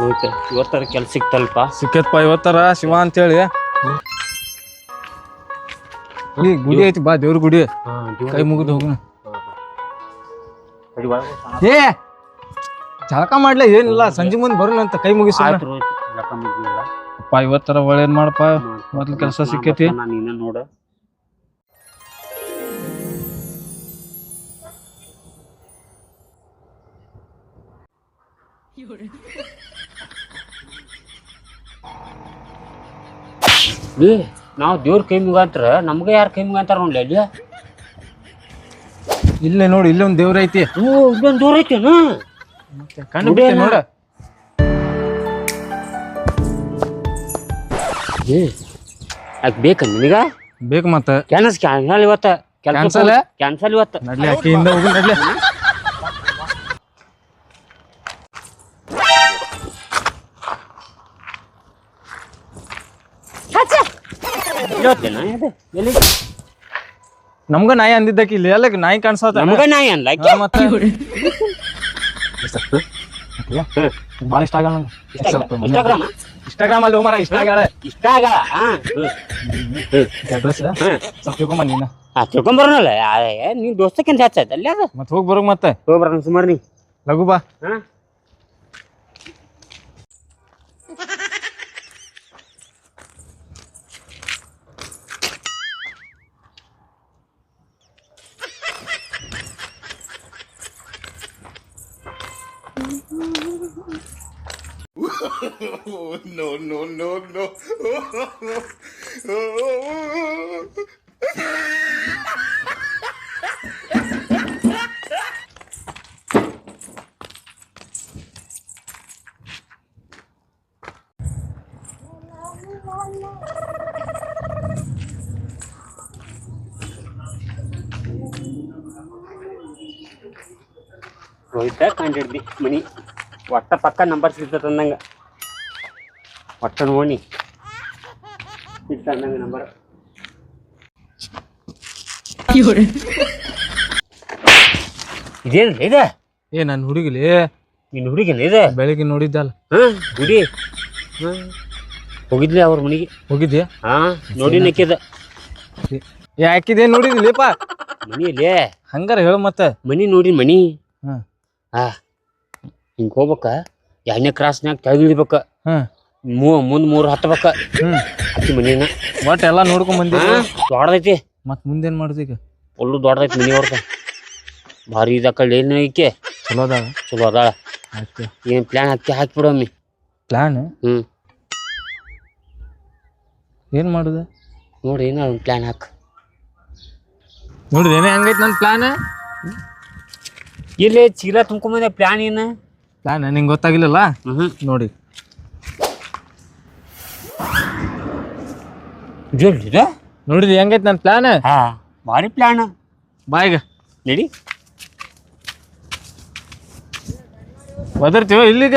ರೋಹಿತ್ ಇವತ್ತರ ಕೆಲ್ಸ ಸಿಕ್ತಲ್ಪ? ಸಿಕ್ಕತ್ಪ ಇವತ್ತರ ಶಿವ ಅಂತೇಳಿ. ಈ ಗುಡಿ ಐತಿ ಬಾ ದೇವ್ರ ಗುಡಿ. ಕೈ ಮುಗಿದು ಹೋಗೋಣ ಏ ಜಳಕ ಮಾಡ್ಲ ಏನಿಲ್ಲ ಸಂಜೆ ಮುಂದೆ ಬರೋಣ ಅಂತ ಕೈ ಮುಗಿಸ. ಅಪ್ಪ ಇವತ್ತರ ಒಳ್ಳೇನ್ ಮಾಡಪ್ಪ ಮೊದ್ಲು ಕೆಲಸ ಸಿಕ್ಕೈತಿ. ನೋಡ. ನೀನ ಏ ನಾವು ದೇವ್ರ ಕೈ ಮುಗಂತ್ರ ನಮ್ಗೆ ಯಾರು ಕೈ ಮುಗಂತಾರ ನೋಡ್ಲಿ ಅಲ್ಲಿ? ಇಲ್ಲೇ ನೋಡಿ ಇಲ್ಲೇ ಒಂದ್ ದೇವ್ರ ಐತಿ. ಓ ಇಲ್ಲೊಂದ್ ಐತಿ ಐತೇನು? ಕಣ್ಣು ಬಿಟ್ಟೆ ನೋಡ. ಏ ಅದ್ ಬೇಕ ನಿನಗ? ಬೇಕು ಮತ್ತೆ. ಕ್ಯಾನ್ಸ್ ಕ್ಯಾನ್ಸಲ್ ಇವತ್ತ. Cancel? ಕ್ಯಾನ್ಸಲ್ ಇವತ್ತ. ನಡ್ಲಿ ಅಕ್ಕಿಯಿಂದ ಹೋಗಿ ನಡ್ಲಿ. ಎಲ್ಲಿ ನಮ್ಗ ನಾಯಿ ಅಂದಿದ್ದಕ್ಕೆ ಇಲ್ಲಿ ಎಲ್ಲ ನಾಯಿ ಕಾಣಿಸತ್ತ ನಮಗ ನಾಯಿ ಅನ್ಲ ಆಕಿ? ಮತ್ತೆ ಭಾಳ ಇಷ್ಟ ಆಗಲ್ಲ ಇನ್ಸ್ಟಾಗ್ರಾಮ? ಇನ್ಸ್ಟಾಗ್ರಾಮ್ ಅಲ್ಲಿ ಹೋಗ್ಮಾರ ಇಷ್ಟ ಆಗಲ್ಲ. ಇಷ್ಟ ಆಗಲ್ಲ? ಅಡ್ರೆಸ್ ಸ್ವಲ್ಪ ತಿಳ್ಕೊಂಬ ನೀನ ಆ ತಿಳ್ಕೊಂಬರೋನಲ್ಲ? ನೀನ್ ದೋಸ್ತಕ್ಕಿಂತ ಹೆಚ್ಚಾಯ್ತು ಅಲ್ಲಿ ಅದು? ಮತ್ತೆ ಹೋಗಿ ಬರೋ ಮತ್ತೆ? ಹೋಗ್ಬರ ಸುಮಾರು ನೀ. ಲಘು ಬಾ. ಹಾ? no, no, no, no. ರೋಹಿತ ಕಂಡಿಡ್ದಿ ಮನಿ ಒಟ್ಟ ಪಕ್ಕ ನಂಬರ್ ಸಿಗ್ತದ ಅಂದಂಗ ಒಟ್ಟ ಓಣಿ ನಂಬರ್. ಇದೇನು ಇದೆ? ಏ ನನ್ನ ಹುಡುಗಿಲಿ. ನಿನ್ನ ಹುಡುಗಿನ ಇದೆ? ಬೆಳಿಗ್ಗೆ ನೋಡಿದ್ದಲ್ಲ. ಹುಡಿ ಗುಡಿ ಹಾ ಹೋಗಿದ್ಲಿ ಅವ್ರ ಮನೆಗೆ. ಹೋಗಿದ್ಯಾ? ಹಾ ನೋಡಿ ನಕ್ಕಿದ. ಯಾಕಿದೆ ನೋಡಿದ್ಲಿಪ್ಪ ಮನಿಯಲ್ಲಿ? ಹಂಗಾರ ಹೇಳು ಮತ್ತೆ. ಮನಿ ನೋಡಿ ಮನಿ. ಹ್ಮ್ ಹಾ ಹಿಂಗೆ ಹೋಗ್ಬೇಕ. ಎರಡನೇ ಕ್ರಾಸ್ನಾಗ ಕೆಳಗಿಳಿಬೇಕ ಹ್ಮ್ ಮೂ ಮುಂದ್ ಮೂರ್ ಹತ್ತಬೇಕ ಹ್ಮ್. ಅಕ್ಕಿ ಮನಿನ. ಎಲ್ಲ ನೋಡ್ಕೊಂಡ್ ಬಂದಿ ದೊಡ್ಡದೈತಿ. ಮತ್ ಮುಂದೇನ್ ಮಾಡುದು ಈಗ? ಫುಲ್ಲು ದೊಡ್ಡದೈತಿ ಮನಿ ಅವ್ರದ ಭಾರಿ ಇದಕ್ಕಳ್ಳಿ ಏನು ಐಕೆ ಚಲೋ ಅದಾವ ಚಲೋ ಅದಾಳ. ಆಯ್ತು. ಏನ್ ಪ್ಲಾನ್ ಹಾಕಿ ಹಾಕ್ಬಿಡಮ್ಮಿ ಪ್ಲಾನ್ ಹ್ಮ್. ಏನ್ ಮಾಡುದ? ನೋಡಿ ಏನ ಒಂದು ಪ್ಲಾನ್ ಹಾಕ್. ನೋಡ್ರಿ ಏನೇ ಹಂಗೈತಿ ನನ್ ಪ್ಲಾನ್ ಇಲ್ಲಿ ಚೀಲ ತುಂಬ್ಕೊಂಬಂದೆ ಪ್ಲಾನ್ ಏನು? ಪ್ಲಾನ್ ನಿಂಗೆ ಗೊತ್ತಾಗಿಲ್ಲಲ್ಲ? ಹ್ಮ್. ನೋಡಿ. ಜೋಡಿದ ನೋಡಿದ್ರಿ ಹೆಂಗೈತೆ ನನ್ನ ಪ್ಲಾನ್ ಹಾ ಭಾರಿ ಪ್ಲಾನ್ ಬಾಯ್ಗ ನಡಿ. ಒದರ್ತೀವ ಇಲ್ಲಿಗ?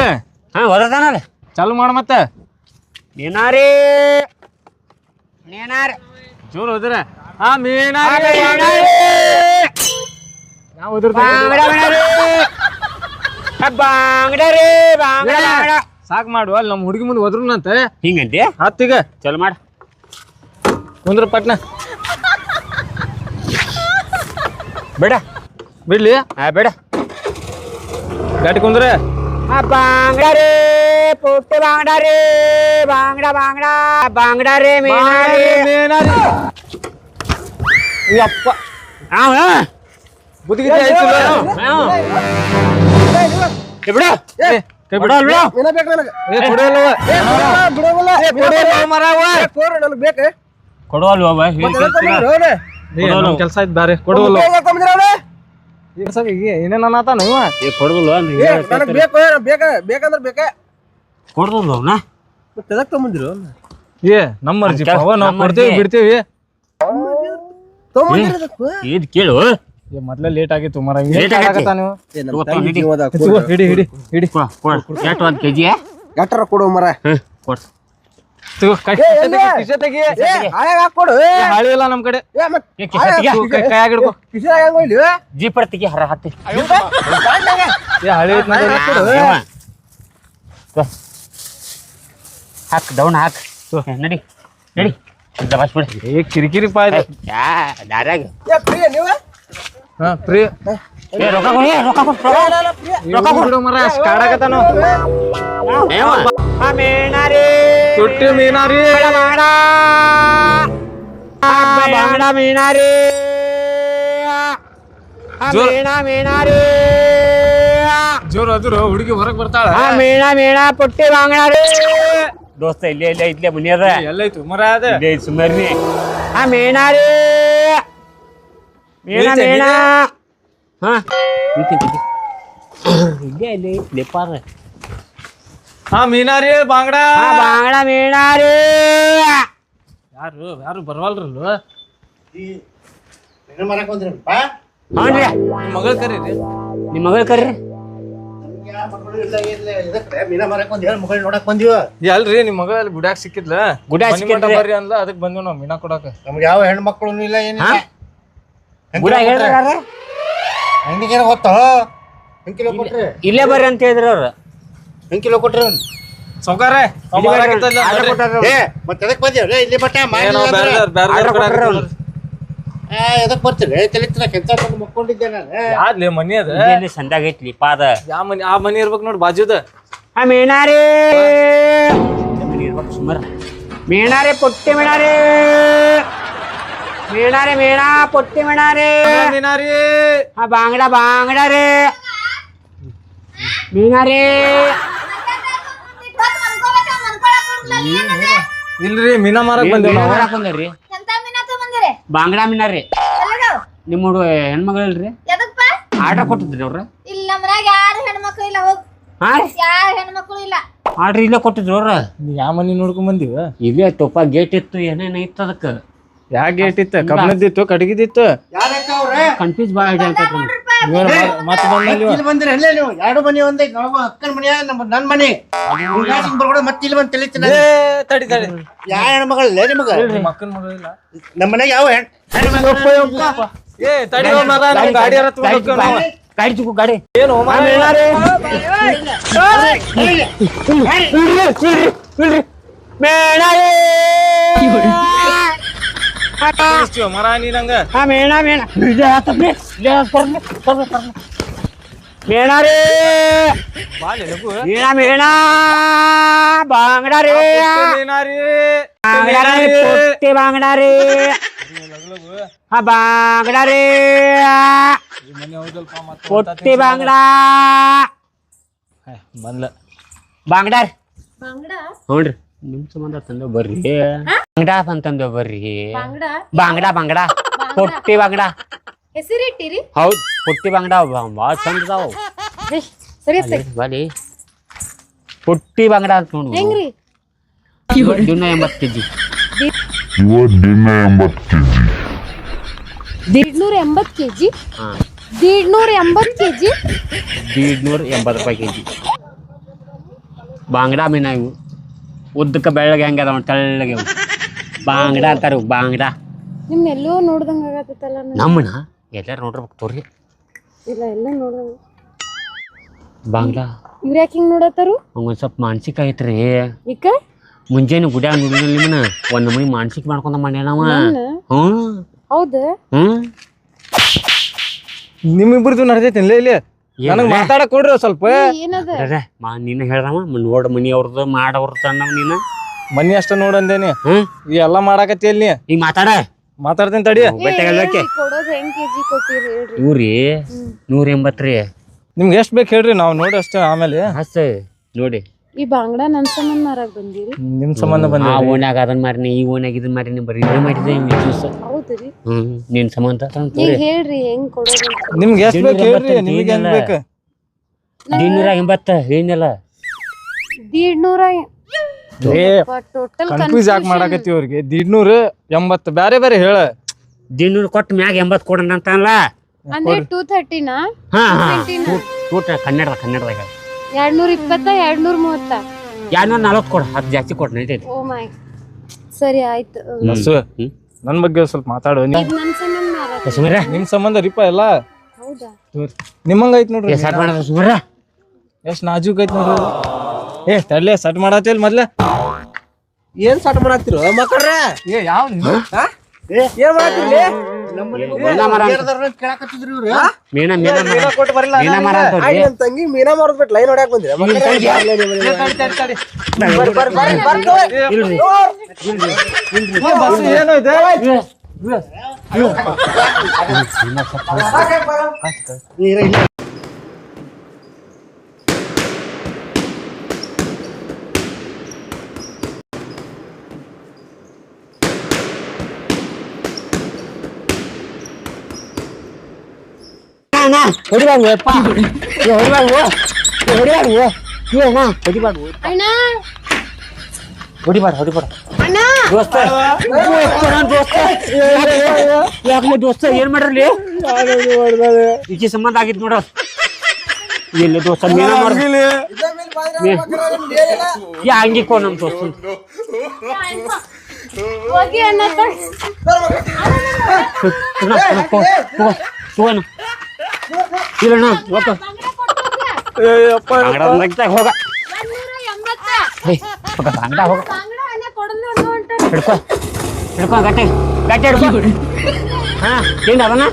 ಹಾ ಒದರ್ತಾನಲ್ಲ ಚಾಲು ಮಾಡ ಮತ್ತೆ. ನೀನಾರೇ ನೀನಾರ ಜೋರ್ ಹೋದ್ರ ಆ ಮೀನಾ ನಾವು ಬಾಂಗಡ ಸಾಕ್ ಮಾಡು ಅಲ್ಲಿ ನಮ್ಮ ಹುಡುಗಿ ಮುಂದೆ ಹೋದ್ರುನಂತೆ ಹಿಂಗಂತೆ? ಹತ್ತಿಗ ಚಲೋ ಮಾಡ. ಕುಂದ್ರ ಪಟ್ನ. ಬೇಡ ಬಿಡ್ಲಿ. ಹಾ ಬೇಡ. ಗಾಡಿ ಕುಂದ್ರ. ಬಾಂಗಡರೇ ಬಾಂಗ್ಡಾ ಬಾಂಗ್ಡಾ ಬಾಂಗಡ ಬಾಂಗಡ ಬಾಂಗಡರೇ ಮೀನಾರೇ. ಅಪ್ಪ ಹಾಂ. ಬುದ್ಧಿಗಿದ್ದೆ ಆಯ್ತಿಲ್ಲ? ಬಿಡು. ಏ, ಕೈ ಬಿಡ. ಬಿಡು. ಏ ಏ ಮರವ. ಕೊಡುವಲ್ವ ಕೆಲಸ ನಮ್ ಕೆಲ್ಸ ಕೆಲಸ ಬ್ಯಾರೆ ಕೊಡವಲ್ಲ ಏನೇನ ಅನ್ನತಾನ ಏ ಬೇಕಂದ್ರೆ ಬೇಕ? ಅವನ? ತಗೊಂಬಂದಿರು ಏ ನಮ್ಮ ಅವ ನಾವ್ ಕೊಡ್ತೇವಿ. ಬಿಡ್ತೇವಿ. ಇದು ಕೇಳು. ಏ ಮೊದ್ಲ ಲೇಟ್ ಆಗಿತ್ತು ಮರ ಲೇಟ್ ಆಗೈತಿ. ನೀವು? ಹಿಡಿ. ಹಿಡಿ ಹಿಡಿ ಕೊಡ ಕೊಡ. ಎಷ್ಟು ಒಂದು ಕೆ ಜಿ ಎಟ್ಟರ ಕೊಡು ಮರ. ತಗೋ ಕೈ ಏ, ಎಲ್ಲಿ? ಕಿಸೆ ತೆಗಿ ಏ ಹಾಳಾಗ ಹಾಕೊಡು ಏ, ಹಾಳಿ ಇಲ್ಲ ನಮ್ ಕಡೆ. ಏ ಮತ್ ಏ, ಕಿಸೆ ತೆಗಿ. ತಗೋ, ಕೈ ಕೈಯಾಗ ಹಿಡ್ಕೊ. ಕಿಶಾಗ ಹೆಂಗ್ ಹೋಗ್ಲಿ ಜೀಪ್ ತೆಗಿ ಹರ ಹತ್ತಿ. ಏ ಹಳಿ ಐತ್ ನೋಡಿ. ಹಾ, ಇವ. ಹಾಕ್ ದೌಣ ಹಾಕ್. ಏ, ನಡಿ ನಡಿ. ದಬಾಸ್ ಬಿಡ. ಏ ಕಿರಿಕಿರಿ ಪಾ ಇದು ಯಾ ದಾರ್ಯಾಗ. ಏ ಪ್ರಿಯ ನೀವ? ಹಾ ಪ್ರಿಯ. ಏ. ರೊಕ್ಕ ಕೊಡಿ ರೊಕ್ಕ ಕೊಡಿ ರೊಕ್ಕ ಬಿಡು ಮರ ಕಾಡಾಕತ್ತಾನು ಏವ ಆ ಮೇಣಾರಿ ತುಟ್ಟಿ ಮೀನಾರಿ. ಬಾಂಗಡ ಬಾಂಗಡ ಮೀನಾರಿ. ಆ ಜೋರ್. ಅದ್ರ ಮೇಣಾರಿ ಜೋರ್ ಅದ್ರು ಹುಡುಗಿ ಹೊರಗ್ ಬರ್ತಾಳ. ಪುಟ್ಟಿ ದೋಸ್ತ ಇಲ್ಲೇ ಇಲ್ಲೇ ಇಲ್ಲೇ ಮುನಿಯದ. ಎಲ್ಲೈತು ಮರ ಅದ? ಇಲ್ಲೇ ಆ ಮೇಣಾರಿ ಮೇಣ ನಿಲ್ತೆ, ಮೇಣ ನಿಲ್ತೆ. ಹಾ? ನಿಂತಿ ಇಲ್ಲೇ ಲೆಪ್ಪಾರ ಹಾ ಮೀನಾರಿ ಬಾಂಗಡ. ಯಾರು ಯಾರು ಬರ್ವಲ್ರಲ್ಲ? ಮಗಳ ಕರೀರಿ. ನಿಮ್ಮ ಮಗಳ ಕರೀರಿ. ಮೀನ ಮಾರಕ್ ಒಂದ್ ಹೇಳಿ ಮಗಳು ನೋಡಕ್ ಬಂದಿವ ಏ, ಅಲ್ರಿ ನಿಮ್ ಮಗಳ ಅಲ್ಲಿ ಗುಡ್ಯಾಗ ಸಿಕ್ಕಿದ್ಲ? ಗುಡ್ಯಾಗ್. ಬರ್ರಿ ಅಂದ್ಲ ಅದಕ್ಕೆ ಬಂದ್ವಿ ನಾವು ಮೀನಾ ಕೊಡಾಕ. ನಮ್ಗೆ ಯಾವ ಹೆಣ್ಮಕ್ಳು ಇಲ್ಲ ಏನಿಲ್ಲ. ಹೇಳ್ರ ಹೆಂಗಿಗೆ ಗೊತ್ತ? ಹೆಂಗ್ ಕಿಲೋ ಕೊಟ್ರಿ? ಇಲ್ಲೇ ಬರ್ರಿ ಅಂತ ಹೇಳಿದ್ರು ಅವ್ರು. ಹೆಂಗ್ ಕಿಲೋ ಕೊಟ್ರಿ? ಸೌಕಾರೆ ಇಲ್ಲಿ ಬರ್ರಿ. ಆರ್ಡರ್ ಕೊಟ್ಟಾರ ಏ ಮತ್ತೆ ಎದಕ್ ಬಂದಿವ್ರಿ ಇಲ್ಲಿ ಮಟ್ಟ ಏನೋ ಬ್ಯಾರೆ ಬ್ಯಾರೆ ಆರ್ಡರ್ ಕೊಟ್ಟಾರ ಅವ್ರು. ಎದಕ್ ಬರ್ತೀರಿ? ತಲೆ ತಿನ್ನ ಕೆಂಚ ಬಂದು ಮಕ್ಕೊಂಡಿದ್ದೆ ನಾನು. ಯಾವ್ದ್ಲಿ ಮನಿ ಅದ? ಇಲ್ಲೇ ಸಂದಾಗ ಐತ್ಲಿ ಪಾದ. ಯಾ ಮನಿ ಆ ಮನಿ ಇರ್ಬೇಕು ನೋಡಿ ಬಾಜುದ. ಆ ಮೇಣಾರಿ ಸುಮಾರ ಮೇಣಾರೆ ಪೊಟ್ಟಿ ಮೇಣಾರೆ बांगडा रे ಪೊಟ್ಟಿ ಮೇಣಾರೆ ಮೀನಾರಿ ಆ ಬಾಂಗಡ ಬಾಂಗಡ ರೇ. ಮೀನಾರೆ ಇಲ್ರಿ ಮೀನಾ ಮಾರಕ್ ಬಂದೇವ್ ನಾವು ಬಂದ್ರಿ? ಎಂತ ಬಾಂಗಡ ಮೀನಾರಿ ನಿಮ್ಮ ಹುಡುಗ ಹೆಣ್ಮಗಳಲ್ರಿ ಎದಕ್ಪ ಆರ್ಡರ್ ಕೊಟ್ಟಿದ್ರಿ ಅವ್ರ? ಇಲ್ಲ ಯಾರು ಹೆಣ್ಮಕ್ಳು ಇಲ್ಲ ಹೋಗ್ ಹಾ ರೀ. ಯಾರು ಹೆಣ್ಮಕ್ಳು ಇಲ್ಲ ಆರ್ಡ್ರ್ ಇಲ್ಲೇ ಕೊಟ್ಟಿದ್ರು ಅವ್ರ. ಯಾವ ಮನಿ ನೋಡ್ಕೊಂಡ್ ಬಂದಿವ? ಇಲ್ಲೇ ತುಪ್ಪ ಗೇಟ್ ಇತ್ತು ಏನೇನ ಇತ್ತು ಅದಕ್ಕೆ? ಯಾ ಗೇಟ್ ಇತ್ತ ಕಬ್ಬನದಿತ್ತು ಕಡಗಿದಿತ್ತು ಯಾರಕ್ಕ ಅವ್ರೆ ಕನ್ಫ್ಯೂಸ್ ಭಾಳ ಮತ್ತ ಇಲ್ಲಿ ಬಂದ್ರಿ ಅಲ್ಲೇ ನೀವು ಎರಡು ಮನೆ ಒಂದೇ ಅಕ್ಕನ ಮನೆ ನಮ್ಮ ಮನೆ ಹಿಂಗಾಗಿ ಬರ್ಕೊಡ ಮತ್ತೆ ಇಲ್ಲಿ ಬಂದು ತಿಳಿತೀನಿ ತಡಿ ತಡಿ ಯಾವ ನಿಮಗ ನಿಮ್ಮ ಅಕ್ಕನ ಮಗ ಇಲ್ಲ ನಮ್ಮ ಮನೆಗೆ ಯಾವ ಏ ತಡಿ ಮರ ಗಾಡಿ ತಗೊಂಡ್. ಗಾಡಿ ಚುಕ್ಕು ಗಾಡಿ ಏನು ತಿಳಿಸ್ತೀವ ಮರ ನೀನಂಗ ಮೇಣ ಮೇಣ. ಮೇಣ. ರೇ. ಬಾಲೆ ಲಘು ಮೇಣ ಮೇಣ. ಬಾಂಗಡ ರೇ. ಮೀನಾರಿ ಬಾಂಗಡ ರೇ ಪೊಟ್ಟಿ ಬಾಂಗಡ ರೇ. ಹಾ ಬಾಂಗಡ ರೇ. ಮನೆ ಹೌದಲ್ಪ ಮತ್ತ ಪೊಟ್ಟಿ ಬಾಂಗಡ. ಬಂದ್ಲ. ಬಾಂಗಡ ರೀ. ಬಾಂಗ್ಡ? ಹ್ಞೂನ್ರಿ. ನಿಮ್ ಸಂಬಂಧ ತಂದ ಬರ್ರಿ. ಬಾಂಗಡ ಅಂತಂದ ಬರ್ರಿ. ಬಾಂಗ್ಡ? ಬಾಂಗಡ ಬಾಂಗಡ. ಪೊಟ್ಟಿ ಬಾಂಗಡ. ಹೆಸರಿಟ್ಟಿರಿ? ಹೌದ್ ಪುಟ್ಟಿ ಬಾಂಗಡ ಭಾಳ ಚಂದ ಅದಾವು. ಏ, ಸರಿ ಸರಿ ಬಾಲಿ. ಪುಟ್ಟಿ ಬಾಂಗಡ ಅಂತ ನೋಡು ಹೆಂಗ್ರಿ? ದಿನ ಎಂಬತ್ತು ಕೆಜಿ. ದಿನ ಎಂಬತ್ತು ಕೆಜಿ. ದೀಡ್ನೂರ ಎಂಬತ್ ಕೆಜಿ? ಹಾ. ದೀಡ್ನೂರ ಎಂಬತ್ ಕೆಜಿ? ದೀಡ್ನೂರ ಎಂಬತ್ತು ರೂಪಾಯಿ ಕೆಜಿ. ಬಾಂಗಡ ಮೀನ ಇವು. ಉದ್ದಕ್ಕೆ ಬೆಳ್ಳಗೆ ಹೆಂಗೆ ಅದಾವ ತೆಳ್ಳಗೆ ಅವು ಬಾಂಗಡ ಅಂತಾರ ಇವು ಬಾಂಗಡ. ನೋಡ್ದಂಗಾಗತ್ತಲ್ಲ ಎಲ್ಲೋ ನೋಡ್ದಂಗ ಆಗತ್ತಲ್ಲ ನಮ್ಮನ ಎಲ್ಲಾರು ನೋಡ್ಬೇಕು ತೋರಿ. ಇಲ್ಲ ಎಲ್ಲ ನೋಡ ಬಾಂಗ್ಲಾ ಇವ್ರ ಯಾಕೆ ಹಿಂಗ್ ನೋಡತ್ತಾರು? ಒಂದ್ ಸ್ವಲ್ಪ ಮಾನಸಿಕ ಐತ್ರಿ. ಈಕ ಮುಂಜಾನೆ ಗುಡ್ಯಾಗ ನೋಡಿದ್ರಿ ನಿಮ್ಮನ್ನ. ಒಂದ್ ಮನಿ ಮಾನಸಿಕ ಮಾಡ್ಕೊಂಡ ಮಾಡ್ಯಾನವ ಹ್ಞೂ. ಹೌದ? ಹ್ಞೂ. ನಿಮ್ಮಿಬ್ರದ್ದು ನಡ್ದೈತಿ ಲೈ ಇಲ್ಲಿ? ನನಗ್ ಮಾತಾಡಕ್ ಕೊಡ್ರಿ ಸ್ವಲ್ಪ. ಏನದ? ಅದೇ ಮಾ ನೀನು ಹೇಳ್ದವ ನೋಡ್ ಮನಿ ಅವ್ರದ್ದು ಮಾಡವ್ರದ್ದು ಅನ್ನವ ನೀನು? ಮನಿ ಅಷ್ಟ ನೋಡಂದೇನಿ ಹ್ಞೂ ಈ ಎಲ್ಲಾ ಮಾಡಾಕತ್ತಿ ಅಲ್ಲಿ ನೀ ಈಗ ಮಾತಾಡ. ಮಾತಾಡ್ತೀನಿ ತಡಿ. ಬೆಟ್ಟಗಲ್ಲಕ್ಕೆ ಕೊಡೋದು ಹೆಂಗ್ ಕೆಜಿ ಕೊಟ್ಟಿರಿ ಹೇಳ್ರಿ. ಇವ್ರಿ ನೂರ ಎಂಬತ್ತು ರೀ ನಿಮ್ಗೆ ಎಷ್ಟು ಬೇಕು ಹೇಳ್ರಿ ನಾವು ನೋಡಿ ಅಷ್ಟೇ ಆಮೇಲೆ. ಅಷ್ಟೇ ನೋಡಿ. ಈ ಬಾಂಗ್ಡ ನನ್ ಸಂಬಂಧ ಮಾರಾಕ್ ಬಂದಿರಿ? ನಿಮ್ ಸಂಬಂಧ ಬಂದ ಆ ಓಣ್ಯಾಗ ಅದನ್ನ ಮಾರಿನಿ ಈ ಓಣ್ಯಾಗ ಇದನ್ನ ಮಾರಿನಿ ಬರೀ ಇದೇ ಮಾಡಿದೆ ಈ ದಿವಸ ಹೌದ್ರಿ ಹ್ಮ್ ನಿನ್ ಸಂಬಂಧ ಈಗ ಹೇಳ್ರಿ ಹೆಂಗ್ ಕೊಡೋದು ಅಂತ. ನಿಮ್ಗೆ ಎಷ್ಟ್ ಬೇಕು ಹೇಳ್ರಿ. ನಿಮ್ಗೆ ಹೆಂಗ್ ಬೇಕು? ಇನ್ನೂರ ಎಂಬತ್ತ ಏನಿಲ್ಲ. ದೀಡ್ನೂರ ಏ ಟೋಟಲ್ ಕನ್ಫ್ಯೂಸ್ ಯಾಕೆ ಮಾಡಾಕತ್ತಿ ಅವ್ರಿಗೆ ದೀಡ್ನೂರು ಎಂಬತ್ತು ಬ್ಯಾರೆ ಬೇರೆ ಹೇಳ. ದಿನೂರು ಕೊಟ್ಟು ಮ್ಯಾಗ ಎಂಬತ್ತು ಕೊಡೋಣ ಅಂತಲ್ಲ ಅಂದ್ರೆ ಟೂ ಥರ್ಟಿನಾ ಹಾ ಹಾ. ಊಟ ಕನ್ನಡದಾಗ. ಎರಡ್ನೂರ ಇಪ್ಪತ್ತ ಎರಡ್ನೂರ ಮೂವತ್ತ ಎರಡ್ನೂರ ನಲ್ವತ್ತು ಕೊಡು ಹತ್ತು ಜಾಸ್ತಿ ಕೊಟ್ಟು ನಡೀತೈತಿ. ಓ ಮೈ ಸರಿ ಆಯ್ತು. ಬಸ್ಸು ನನ್ನ ನನ್ ಬಗ್ಗೆ ಸ್ವಲ್ಪ ಮಾತಾಡು. ನೀ ಇದ್ ನನ್ ಸಂಬಂಧ ಸುಮರ ನಿಮ್ ಸಂಬಂಧ ರೀಪ ಎಲ್ಲ? ಹೌದಾ? ನಿಮ್ಮಂಗ ಐತ್ ನೋಡ್ರಿ ಸ್ಟಾರ್ಟ್ ಮಾಡೋದು ಸುಮರ ಎಷ್ಟ್ ನಾಜೂಕ್ ಐತ್ ನೋಡ್ರಿ ಏ ತಡ್ಲೆ ಸಟ್ ಮಾಡತ್ತಿಲ್ ಮೊದ್ಲ? ಏನ್ ಸಾಟ ಮಾಡಾಕ್ತಿರು ಮಕ್ಕಳ್ರೆ ಏ ಯಾವ ಏನ್ ಮಾಡಾಕ್ತಿರ್ಲಿ ಮೀನ ಮೀನಾ ಕೇಳಾಕತ್ತಿದ್ರು ಇವ್ರು ಮೀನ ಮೀನ ಲೈನ್ ಬಂದಿರ ತಂಗಿ ಮೀನಾ ಮಾರ್ದ್ಬಿಟ್ಟು ಲೈನ್ ಹೊಡ್ಯಾಕ್ ಬಂದಿರ ಇಲ್ರಿ ಇದೆ ನೀರ ಇಲ್ಲ ಹೊಡಿಬಾರ್ದು ಅಪ್ಪ ಏ, ಹೊಡಿಬಾರ್ದು ಏ, ಹೊಡಿಬಾರ್ದು ಏ, ಅಣ್ಣ ಹೊಡಿಬಾರ್ದು ಅಣ್ಣ ಹೊಡಿಬಾರ್ದು ಹೊಡಿಬಾರ್ದು ಅಣ್ಣ ದೋಸ್ತ ದೋಸ್ತ ಯಾಕಲೆ ದೋಸ್ತ ಏನ್ ಮಾಡ್ರಲಿ ಈಚೆ ಸಂಬಂಧ ಆಗಿತ್ ನೋಡ ಇಲ್ಲ ದೋಸ್ತ ಮೀನ ಮಾಡ ಯಾ ಹಂಗಿಕೋ ನಮ್ ದೋಸ್ತ ಹೋಗಿ ಅಣ್ಣ ತೊಳ್- ತಗೋಣ ಇಲ್ಲಣ್ಣ ಕೊಟ್ಟು ಹೋಗ್ಲ. ಅಂಗಡ ಹೋಗ. ಅಂಗಡ ಹೋಗ. ಹಿಡ್ಕೊ ಹಿಡ್ಕೊ ಗಟ್ಟಿ ಗಟ್ಟಿ ಹಿಡ್ಕೊ. ಹಾ ತಿಂದ ಅದನ್ನ?